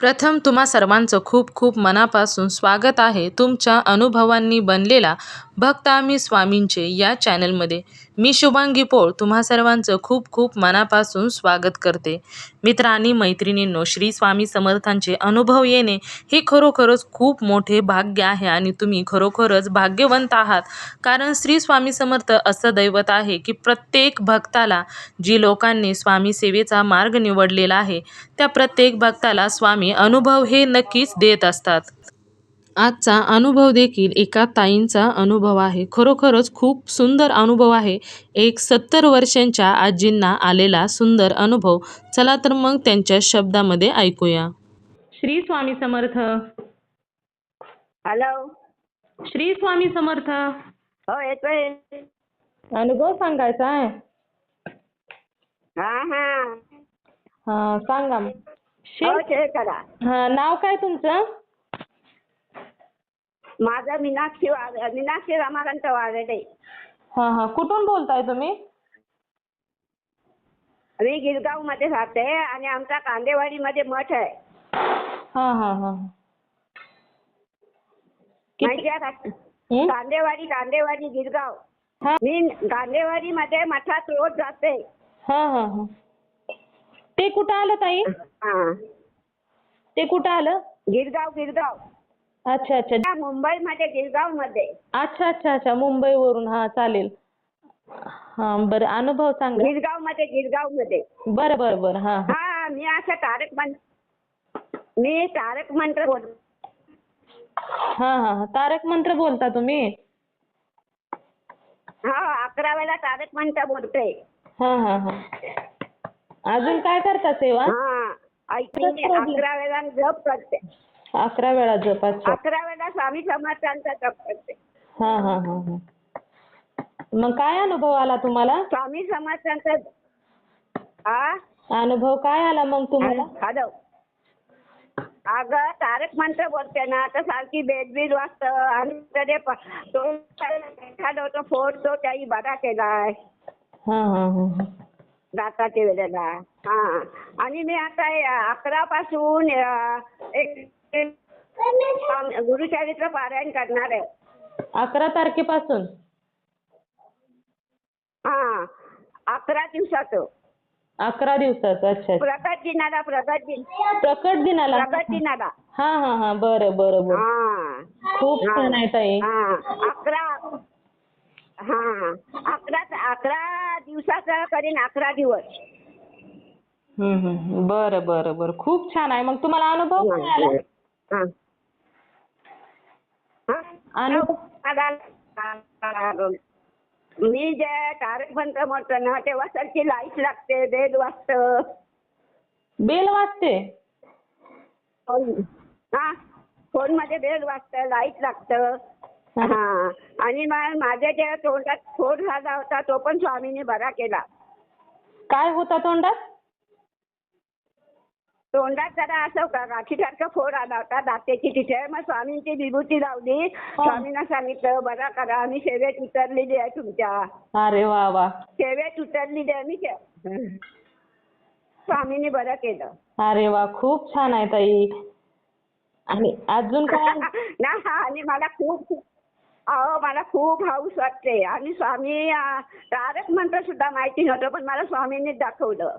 प्रथम तुम्हा सर्वांचं खूप खूप मनापासून स्वागत आहे. तुमच्या अनुभवांनी बनलेला भक्त आम्ही स्वामींचे या चॅनलमध्ये. मी शुभांगी पोळ तुम्हा सर्वांचं खूप खूप मनापासून स्वागत करते. मित्र आणि मैत्रिणींनो श्री स्वामी समर्थांचे अनुभव येणे हे खरोखरच खूप मोठे भाग्य आहे आणि तुम्ही खरोखरच भाग्यवंत आहात. कारण श्री स्वामी समर्थ असं दैवत आहे की प्रत्येक भक्ताला जी लोकांनी स्वामी सेवेचा मार्ग निवडलेला आहे त्या प्रत्येक भक्ताला स्वामी अनुभव हे नक्कीच देत असतात. आजचा अनुभव देखील एका ताईंचा अनुभव आहे. खरोखरच खूप सुंदर अनुभव आहे. एक सत्तर वर्षांच्या आजींना आलेला सुंदर अनुभव. चला तर मग त्यांच्या शब्दामध्ये ऐकूया. श्री स्वामी समर्थ. हॅलो श्री स्वामी समर्थ. हो येतोय. अनुभव सांगायचा आहे? हा हा. हा सांगा. हो हा नाव काय तुमचं? माझं मीनाक्षी वाघ मीनाक्षी रमाकांत वाघडे हा हा. कुठून बोलताय तुम्ही? मी गिरगावमध्ये राहते आणि आमचा कांदेवाडी मध्ये मठ आहे. हा हा हा. किती- माहिती आहे का? हं? कांदेवाडी कांदेवाडी गिरगाव. हा. मी कांदेवाडी मध्ये मठात रोज जाते. हा हा हा. ते कुठं आलं ताई? हा. ते कुठं आलं? गिरगाव गिरगाव. अच्छा अच्छा. मुंबई मध्ये गिरगावमध्ये अच्छा अच्छा अच्छा. मुंबईवरून. हा चालेल. हा बरं. अनुभव सांगा. गिरगावमध्ये गिरगावमध्ये बरं बरं बरं. हा हा. हा मी असं तारक मंत्र मी तारक मंत्र बोल हा हा हा. तारक मंत्र बोलता तुम्ही? हा अकरा वेळा तारक मंत्र बोलते. हा हा हा. अजून काय करता सेवा? हा ऐकली अकरा वेळा जप करते. अकरा वेळा जप अच्छा अकरा वेळा स्वामी समर्थांचा जप करते. हा हा हा हा. मग काय अनुभव आला तुम्हाला? स्वामी समर्थांचा हा अनुभव काय आला मग तुम्हाला? हॅलो. अगं तारक मंत्र बोलते ना तर सारखी बेदबीद वाजतं आणि प- तो एखादा होतो फोन तो त्याही बरा केलाय. हा हा हा हा. वेळेला हा. आणि मी आता अकरा पासून एक गुरुचरित्र पारायण करणार आहे. अकरा तारखेपासून? हा अकरा दिवसाचं. अकरा दिवसाचं अच्छा अच्छा. प्रकट दिनाला प्रकट दिन. प्रकट दिनाला? प्रकट दिनाला. हा हा हा बरं बरं बरं. हा. खूप. छान आहे ताई. हा अकरा हा अकरा अकरा दिवसाचं करीन अकरा दिवस. हम्म हम्म बरं बरं बरं. खूप छान आहे. मग तुम्हाला अनुभव काय आला? अनुभव आला. मी जे मंत्र म्हणतो ना तेव्हा सारखी लाइट लागते बेल वाजतं. बेल वाजते? फोन. हा. फोनमध्ये बेल वाजतं लाइट लागतं. हा. आणि माझ्या ज्या तोंडात फोड झाला होता तो पण स्वामीने बरा केला. काय होता तोंडात? तोंडात जरा असं का- गाठीसारखा फोड आला होता दातेची तिथे. मग स्वामींची विभूती लावली. स्वामींना सांगितलं बरा करा आम्ही सेवेत उतरलेली आहे तुमच्या. अरे वा वा. सेवेत उतरलेली आहे मी से- स्वामींनी बरं केलं. अरे वा खूप छान आहे ताई. आणि अजून काय? ना आणि मला खूप अहो मला खूप हाऊस वाटते. आणि स्वामी तारक मंत्र सुद्धा माहिती नव्हतं पण मला स्वामींनीच दाखवलं.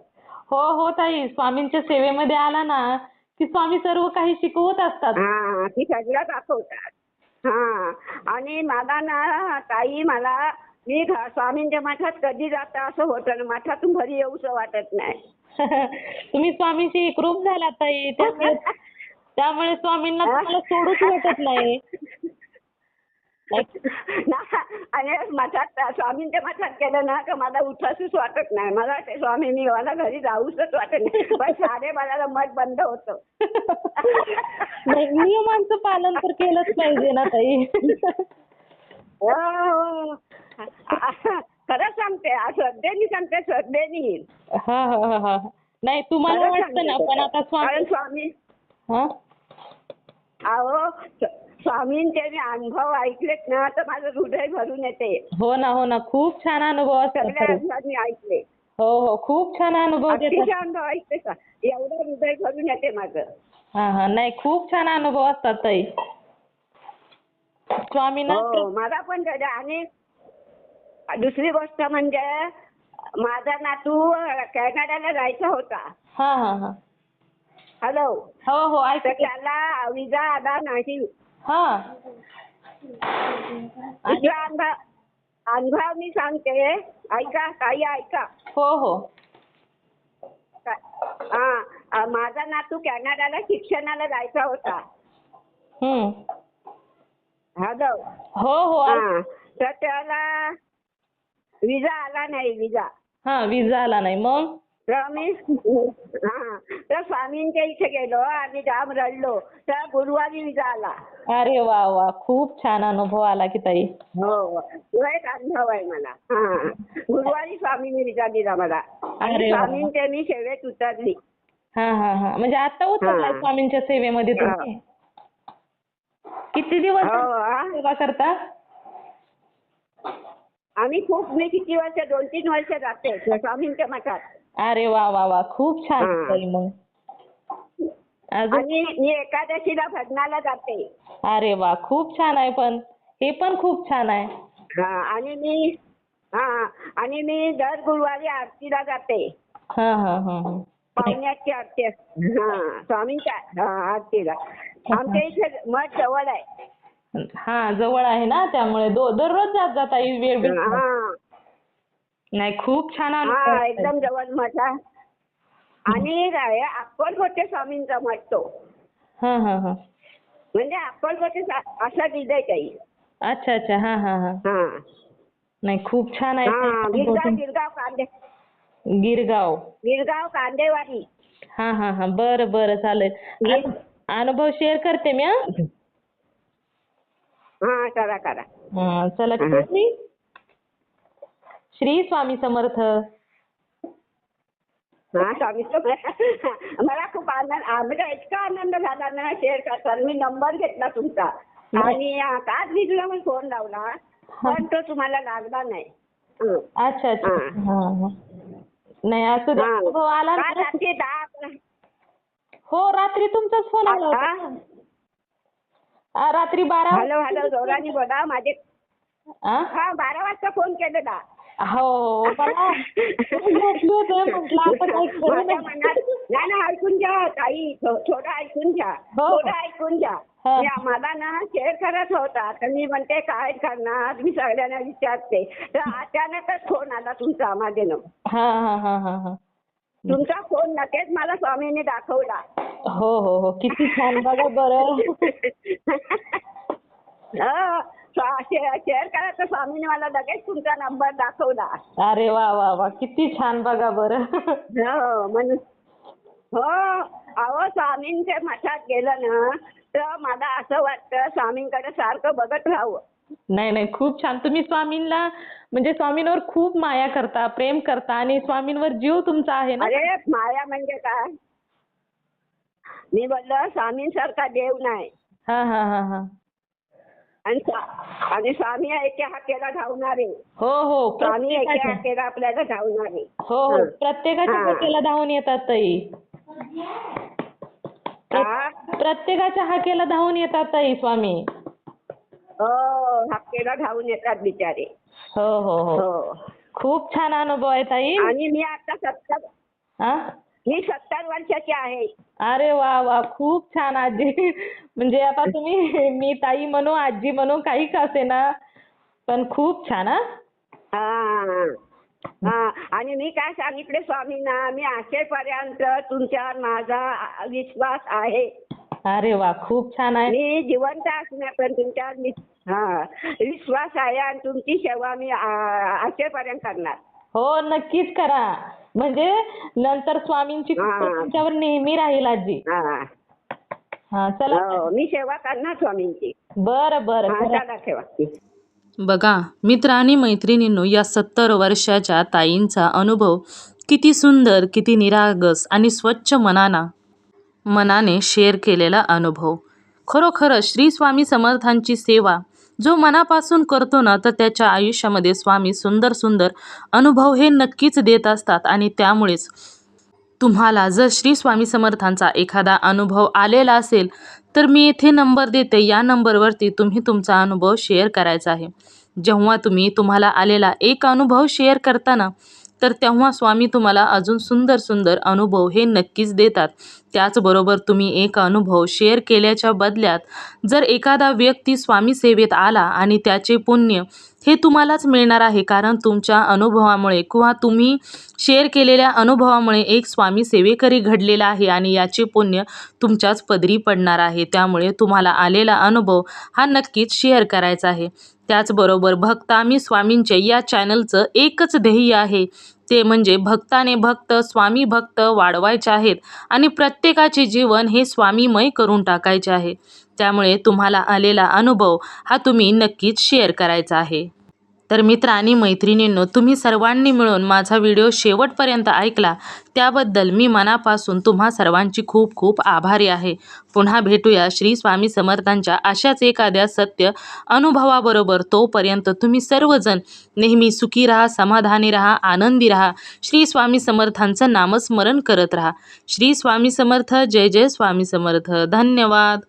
हो हो ताई. स्वामींच्या सेवेमध्ये आला ना की स्वामी सर्व काही शिकवत असतात. हा ती सगळं दाखवतात. हा. आणि मला ना ताई मला मी घ- स्वामींच्या मठात कधी जाता असं होतं ना मठातून घरी येऊसं वाटत नाही. तुम्ही स्वामींशी एकरूप झालात ताई. त्यामुळे त्यामुळे स्वामींना तुम्हाला सोडूच वाटत नाही. आणि मठात स्वामींच्या मठात गेलं ना का मला उठासूच वाटत नाही. मला ते स्वामींनी मला घरी जाऊसच वाटत नाही. पण साडेबाराला मठ बंद होतं. नाही नियमांचं पालन तर केलंच पाहिजे ना ताई. हो, हो. खरंच सांगते आ, श्रद्धेने सांगते श्रद्धेने हा हा हा हा. नाही तुम्हाला वाटतं ना सांगते. पण आता स्वामी स्वामी हा? अहो स्वामींचे मी अनुभव ऐकलेत ना तर माझं हृदय भरून येते. हो ना हो ना. खूप छान अनुभव असतात सगळे ताई. अनुभव मी ऐकले. हो हो. खूप छान अनुभव अतिशय देतात अनुभव ऐकते का? एवढं हृदय भरून येते माझं. हा हा. नाही खूप छान अनुभव असतात ताई. स्वामींना हो मला पण त्याच्या आणि दुसरी गोष्ट म्हणजे माझा नातू कॅनडाला जायचा होता. हा हा हा. हॅलो हो हो. तर ऐकते त्याला विजा आला नाही. हा. अनुभव अनुभव मी सांगते. ऐका काही ऐका. हो हो. हा अ, माझा नातू कॅनडाला शिक्षणाला जायचा होता. हम्म. हॅलो. हो हो हा तर त्याला विजा आला नाही विजा. हा विजा आला नाही. मग? तर मी हा तर स्वामींच्या इथे गेलो आणि जाम रडलो. तर गुरुवारी विजा आला. अरे वा वा खूप छान अनुभव आला की ताई. हो तो एक अनुभव आहे मला. हा. गुरुवारी स्वामींनी विजा दिला मला. आणि अरे वा. स्वामींचे मी सेवेत उतरली. हा हा हा. म्हणजे आता उतरलाय हा. स्वामींच्या सेवेमध्ये तुम्ही? किती दिवस हो हा. सेवा करता? आम्ही खूप मी किती वर्ष दोन तीन वर्ष जाते स्वामींच्या मठात. अरे वा वा वा. खूप छान हा. ताई मग. अजून? आणि मी एकादशीला भजनाला जाते. अरे वा खूप छान आहे पण. हे पण खूप छान आहे. हा आणि मी हा आणि मी दर गुरुवारी आरतीला जाते. हा हा हा हा. पाहुण्याची आरती असते. हा स्वामींच्या हा, आरतीला. आमच्या इथे मठ जवळ आहे. हा जवळ आहे ना त्यामुळे दो दररोज जात जाता येईल वेळ भेटला. हा नाही खूप छान अनुभव हा आहे. एकदम जवळ मठ आहे. आणि काय, अक्कलकोटे स्वामींचा मठ तो. हा हा हा. म्हणजे अक्कलकोटे असं दिलंय काही अच्छा अच्छा. हा हा हा. हा. नाही खूप छान आहे. हा गिरगाव. गिरगाव कांदे. गिरगाव. गिरगाव कांदेवाडी. हा हा हा. बरं बरं. चालेल. गिर- अनुभव शेअर करते मी हा. हा करा करा हा, चला ठेवू? श्री स्वामी समर्थ हा स्वामी समर्थ. मला खूप आनंद आ- म्हणजे इतका आनंद झाला ना शेअर करताना मी नंबर घेतला तुमचा आणि आ, काच मी तुला मग फोन लावला पण तो तुम्हाला लागला नाही हं. अच्छा अच्छा हा. हा हा नाही असं हा. अनुभव आला काल रात्री दहा अकरा- हो रात्री तुमचाच फोन आला होता? आ, रात्री बारा हॅलो हॅलो जोराने बोला माझे आ? हा बारा वाजता फोन केलेला हो मला झोपली होते म्हटलं आता काय करू माझ्या नये. मनात नाही ना ऐकून घ्या ताई थो- थोडं ऐकून घ्या हो. थोडं ऐकून घ्या हा. मी मला ना शेअर करत होता तर मी म्हणते काय करणार मी सगळ्यांना विचारते तर अचानकच फोन आला तुमचा हा हा हा हा हा तुमचा फोन लगेच मला स्वामींनी दाखवला हो हो हो. किती छान बघा बरं. शेअर करा तर स्वामीने मला लगेच तुमचा नंबर दाखवला. अरे वा वा वा. किती छान बघा बरं. हो म्हणून. हो अहो स्वामींच्या मठात गेलं ना तर मला असं वाटतं स्वामींकडे सारखं बघत राहावं. नाही नाही खूप छान. तुम्ही स्वामींना म्हणजे स्वामींवर खूप माया करता प्रेम करता आणि स्वामींवर जीव तुमचा आहे ना? अरे माया म्हणजे काय? मी बोललो स्वामींसारखा देव नाही. हा हा हा हा. आणि स्वा- आणि स्वामी एका हाकेला धावणारे. हो हो स्वामी एका प्रत्येकाच्या. हाकेला आपल्याला धावणारे. हो हो हा. प्रत्येकाच्या हा. हाकेला धावून येतात ताई. हा? प्रत्येकाच्या हाकेला धावून येतात ताई स्वामी. हो हाकेला धावून येतात बिचारे. हो हो हो. हो. खूप छान अनुभव आहे ताई. आणि मी आता सत्तर हा मी सत्तर वर्षाची आहे. अरे वा वा खूप छान आजी. म्हणजे आता तुम्ही मी ताई म्हणू आजी म्हणू काही का असेना पण खूप छान हा? हा हा. आणि मी काय सांगितले स्वामींना मी अखेरपर्यंत तुमच्यावर माझा विश्वास आहे. अरे वा खूप छान आहे. मी जिवंत असण्यापर्यंत तुमच्यावर विस- हा विश्वास आहे आणि तुमची सेवा मी अखेरपर्यंत करणार. हो नक्कीच करा. म्हणजे नंतर स्वामींची कृपा हा. तुमच्यावर नेहमी राहील आजी. हा. हा चला. हो, मी सेवा करणार स्वामींची. बरं बरं. हा करा. चला ठेवा. बघा मित्र आणि मैत्रिणींनो या सत्तर वर्षाच्या ताईंचा अनुभव किती सुंदर किती निरागस आणि स्वच्छ मनाना मनाने शेअर केलेला अनुभव. खरोखरच श्री स्वामी समर्थांची सेवा जो मनापासून करतो ना तर त्याच्या आयुष्यामध्ये स्वामी सुंदर सुंदर अनुभव हे नक्कीच देत असतात. आणि त्यामुळेच तुम्हाला जर श्री स्वामी समर्थांचा एखादा अनुभव आलेला असेल तर मी येथे नंबर देते. या नंबरवरती तुम्ही तुमचा अनुभव शेअर करायचा आहे. जेव्हा तुम्ही तुम्हाला आलेला एक अनुभव शेअर करताना तर तेव्हा स्वामी तुम्हाला अजून सुंदर सुंदर अनुभव हे नक्कीच देतात. त्याचबरोबर तुम्ही एक अनुभव शेअर केल्याच्या बदल्यात जर एखादा व्यक्ती स्वामी सेवेत आला आणि त्याचे पुण्य हे तुम्हालाच मिळणार आहे कारण तुमच्या अनुभवामुळे किंवा तुम्ही शेअर केलेल्या अनुभवामुळे एक स्वामी सेवेकरी घडलेला आहे आणि याचे पुण्य तुमच्याच पदरी पडणार आहे. त्यामुळे तुम्हाला आलेला अनुभव हा नक्कीच शेअर करायचा आहे. त्याचबरोबर भक्तामी स्वामींचे या चॅनलचं एकच ध्येय आहे. ते म्हणजे भक्ताने भक्त स्वामी भक्त वाढवायचे आहेत आणि प्रत्येकाचे जीवन हे स्वामीमय करून टाकायचे आहे. त्यामुळे तुम्हाला आलेला अनुभव हा तुम्ही नक्कीच शेअर करायचा आहे. तर मित्र आणि मैत्रिणींनो तुम्ही सर्वांनी मिळून माझा व्हिडिओ शेवटपर्यंत ऐकला. त्याबद्दल मी मनापासून तुम्हा सर्वांची खूप खूप आभारी आहे. पुन्हा भेटूया श्री स्वामी समर्थांच्या अशाच एखाद्या सत्य अनुभवाबरोबर. तोपर्यंत तुम्ही सर्वजण नेहमी सुखी राहा समाधानी राहा आनंदी राहा. श्री स्वामी समर्थांचं नामस्मरण करत राहा. श्री स्वामी समर्थ जय जय स्वामी समर्थ. धन्यवाद.